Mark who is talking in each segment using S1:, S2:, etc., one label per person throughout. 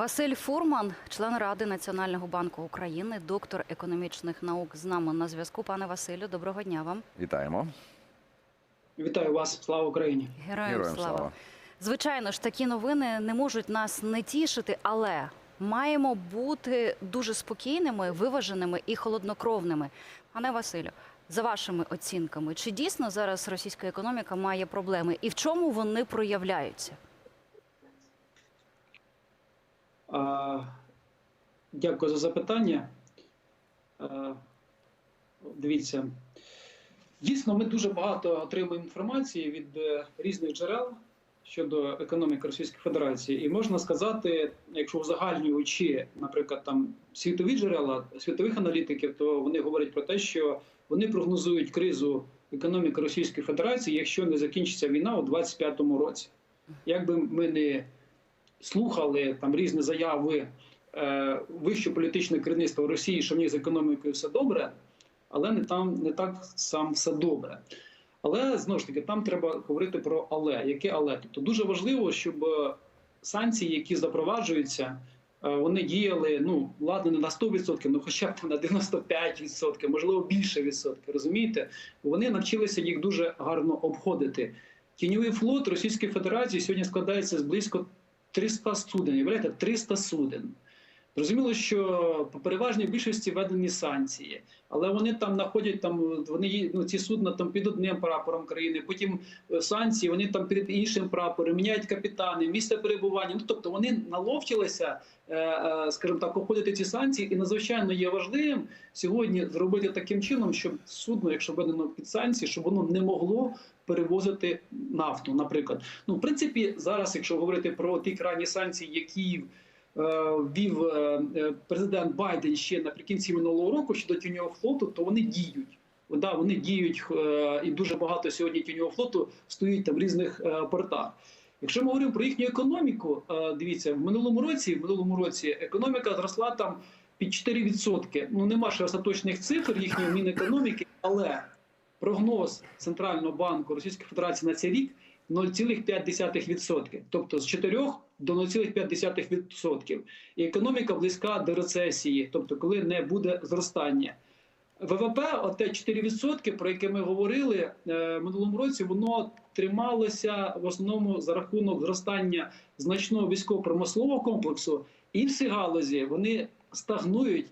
S1: Василь Фурман, член Ради Національного банку України, доктор економічних наук, з нами на зв'язку. Пане Василю, доброго дня вам.
S2: Вітаємо.
S3: Вітаю вас, слава Україні!
S1: Героям,
S2: Героям
S1: слава.
S2: слава.
S1: Звичайно ж, такі новини не можуть нас не тішити, але маємо бути дуже спокійними, виваженими і холоднокровними. Пане Василю, за вашими оцінками, чи дійсно зараз російська економіка має проблеми і в чому вони проявляються?
S3: А, Дякую за запитання. Дивіться, дійсно, ми дуже багато отримуємо інформації від е, різних джерел щодо економіки Російської Федерації. І можна сказати, якщо узагальнюючи, наприклад, там світові джерела світових аналітиків, то вони говорять про те, що вони прогнозують кризу економіки Російської Федерації, якщо не закінчиться війна у 2025 році. Якби ми не слухали там різні заяви е, вищого політичного керівництва Росії, що в них з економікою все добре, але не там не так сам все добре. Але знову ж таки, там треба говорити про але. Яке але? Тобто дуже важливо, щоб е, санкції, які запроваджуються, е, вони діяли ну ладно, не на 100%, ну хоча б на 95%, можливо більше відсотків. Розумієте? Вони навчилися їх дуже гарно обходити. Тіньовий флот Російської Федерації сьогодні складається з близько 300 суден. Уявляєте, 300 суден. Зрозуміло, що по переважній більшості введені санкції, але вони там знаходять там вони ну, ці судна там під одним прапором країни, потім е, санкції, вони там під іншим прапором, міняють капітани, місце перебування. Ну тобто вони наловчилися, е, е, скажімо так, обходити ці санкції, і надзвичайно є важливим сьогодні зробити таким чином, щоб судно, якщо введено під санкції, щоб воно не могло перевозити нафту. Наприклад, ну в принципі, зараз, якщо говорити про ті крайні санкції, які е, ввів е, е, президент Байден ще наприкінці минулого року щодо тіньового флоту, то вони діють. Да, вони діють і дуже багато сьогодні тіньового флоту стоїть там в різних портах. Якщо ми говоримо про їхню економіку, дивіться, в минулому році, в минулому році економіка зросла там під 4%. Ну нема ще остаточних цифр їхньої мінекономіки, але прогноз Центрального банку Російської Федерації на цей рік 0,5%. Тобто з 4 до 0,5%. І економіка близька до рецесії, тобто коли не буде зростання. ВВП, оте 4%, про яке ми говорили е, минулому році, воно трималося в основному за рахунок зростання значного військово-промислового комплексу. Інші галузі вони стагнують,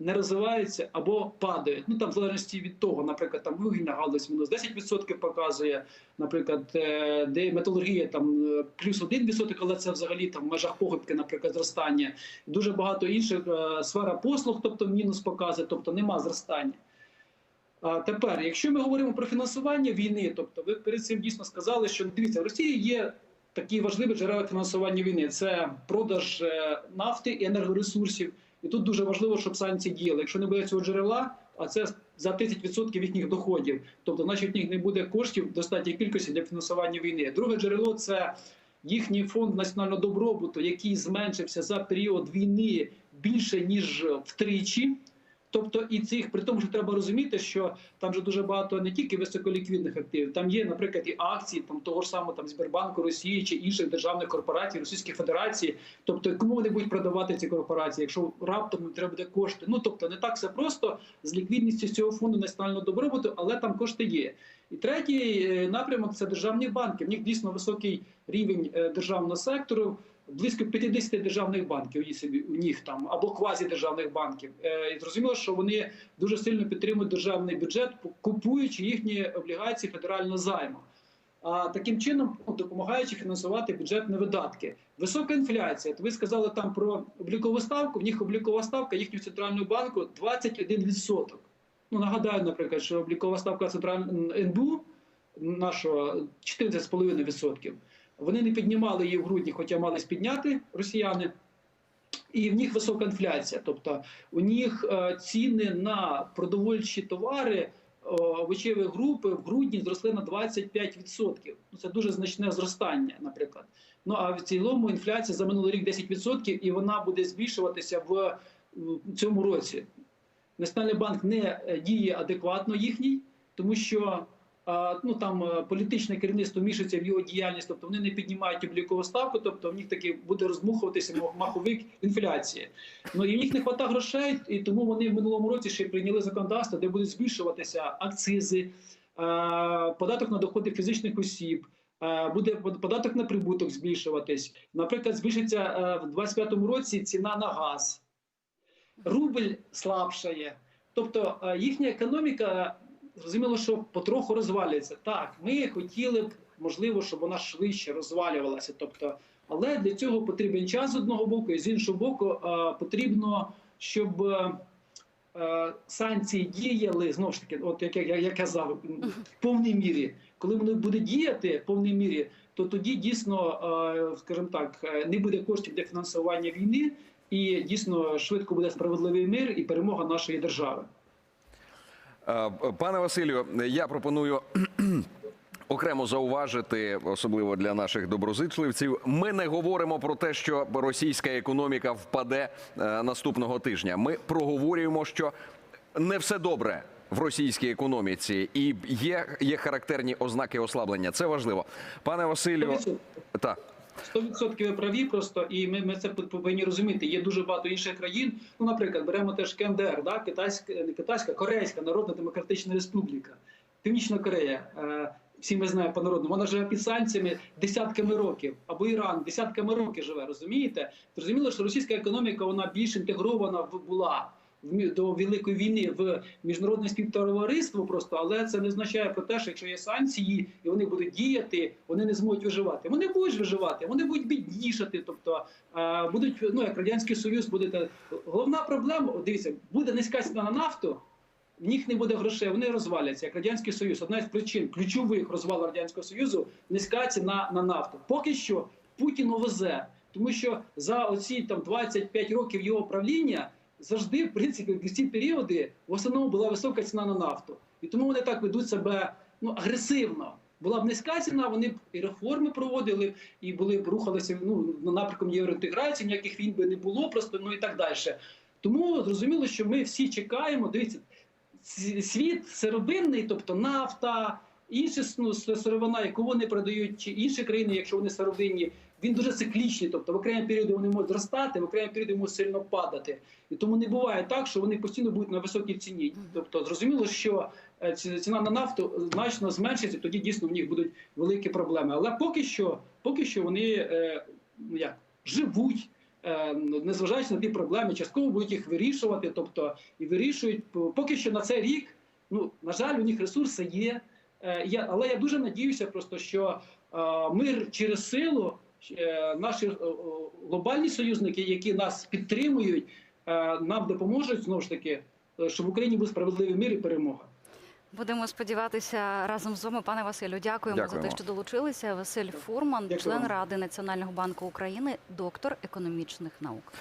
S3: не розвиваються або падають. Ну там в залежності від того, наприклад, там вугільна галузь мінус 10% показує, наприклад, е, де металургія там е, плюс 1%, але це взагалі там в межах похибки, наприклад, зростання. Дуже багато інших е, сфера послуг, тобто мінус показує, тобто нема зростання. А тепер, якщо ми говоримо про фінансування війни, тобто ви перед цим дійсно сказали, що дивіться, в Росії є такі важливі джерела фінансування війни: це продаж нафти і енергоресурсів. І тут дуже важливо, щоб санкції діяли. Якщо не буде цього джерела, а це за 30% їхніх доходів, тобто, значить, в них не буде коштів в достатній кількості для фінансування війни. Друге джерело це їхній фонд національного добробуту, який зменшився за період війни більше ніж втричі. Тобто і цих при тому, що треба розуміти, що там же дуже багато не тільки високоліквідних активів, там є, наприклад, і акції там того ж самого там Сбербанку Росії чи інших державних корпорацій Російської Федерації. Тобто, кому вони будуть продавати ці корпорації, якщо раптом їм треба буде кошти. Ну тобто не так все просто з ліквідністю цього фонду національного добробуту, але там кошти є. І третій е, напрямок це державні банки. В них дійсно високий рівень е, державного сектору. Близько 50 державних банків у них там або квазідержавних банків. Е, І зрозуміло, що вони дуже сильно підтримують державний бюджет, купуючи їхні облігації федерального займу. А таким чином допомагаючи фінансувати бюджетні видатки. Висока інфляція. Ви сказали там про облікову ставку. В них облікова ставка їхнього центрального банку 21%. Ну нагадаю, наприклад, що облікова ставка центрального НБУ нашого 14,5%. Вони не піднімали її в грудні, хоча мали підняти росіяни. І в них висока інфляція. Тобто у них е, ціни на продовольчі товари е, овочевої групи в грудні зросли на 25%. Ну це дуже значне зростання, наприклад. Ну а в цілому інфляція за минулий рік 10%, і вона буде збільшуватися в, цьому році. Національний банк не е, діє адекватно їхній, тому що ну там е, політичне керівництво мішається в його діяльність, тобто вони не піднімають облікову ставку, тобто в них таки буде розмухуватися маховик інфляції. Ну і в них не вистачає грошей, і тому вони в минулому році ще прийняли законодавство, де будуть збільшуватися акцизи, е, податок на доходи фізичних осіб. е, Буде податок на прибуток збільшуватись. Наприклад, збільшиться в 2025 році ціна на газ, рубль слабшає. Тобто їхня економіка зрозуміло, що потроху розвалюється. Так, ми хотіли б, можливо, щоб вона швидше розвалювалася. Тобто, але для цього потрібен час з одного боку, і з іншого боку, е, потрібно, щоб е, е, санкції діяли знову ж таки, от як я, я казав, в повній мірі. Коли вони будуть діяти в повній мірі, то тоді дійсно, скажімо так, не буде коштів для фінансування війни, і дійсно швидко буде справедливий мир і перемога нашої держави.
S2: Е, Пане Василю, я пропоную окремо зауважити, особливо для наших доброзичливців. Ми не говоримо про те, що російська економіка впаде е, наступного тижня. Ми проговорюємо, що не все добре. В російській економіці і є, є характерні ознаки ослаблення. Це важливо, пане Василю. Так.
S3: 100% ви праві просто, і ми, ми це повинні розуміти. Є дуже багато інших країн. Ну, наприклад, беремо теж КНДР, да? Китайська, не Китайська, Корейська Народна Демократична Республіка, Північна Корея. Е, всі ми знаємо по народу. Вона живе під санкціями десятками років, або Іран десятками років живе. Розумієте? Зрозуміло, що російська економіка вона більш інтегрована була. До великої війни в міжнародне співтовариство просто, але це не означає про те, що якщо є санкції і вони будуть діяти, вони не зможуть виживати. Вони будуть виживати, вони будуть біднішати. Тобто будуть ну як радянський союз буде головна проблема. Дивіться, буде низька ціна на нафту. В них не буде грошей, вони розваляться як радянський союз. Одна з причин ключових розвалу радянського союзу низька ціна на нафту. Поки що Путін везе, тому що за оці там 25 років його правління завжди, в принципі, в ці періоди в основному була висока ціна на нафту, і тому вони так ведуть себе ну агресивно. Була б низька ціна, вони б і реформи проводили, і були б рухалися ну на напрямком євроінтеграції, ніяких війн би не було, просто ну і так далі. Тому зрозуміло, що ми всі чекаємо. Дивіться, світ сировинний, тобто нафта, інші ну, сировина, яку вони продають, чи інші країни, якщо вони сировинні, він дуже циклічний. Тобто в окремі періоди вони можуть зростати, в окремі періоди можуть сильно падати. І тому не буває так, що вони постійно будуть на високій ціні. Тобто, зрозуміло, що е, ціна на нафту значно зменшиться, тоді дійсно в них будуть великі проблеми. Але поки що, поки що вони е, ну як живуть. е, Незважаючи на ті проблеми, частково будуть їх вирішувати, тобто і вирішують поки що на цей рік. Ну на жаль, у них ресурси є. Але я дуже надіюся, просто що мир через силу, наші е, е, глобальні союзники, які нас підтримують, е, нам допоможуть знову ж таки, е, щоб в Україні був справедливий мир і перемога.
S1: Будемо сподіватися разом з вами, пане Василю. Дякуємо, за те, що долучилися. Василь Фурман,
S3: Дякую
S1: член
S3: вам.
S1: Ради Національного банку України, доктор економічних наук.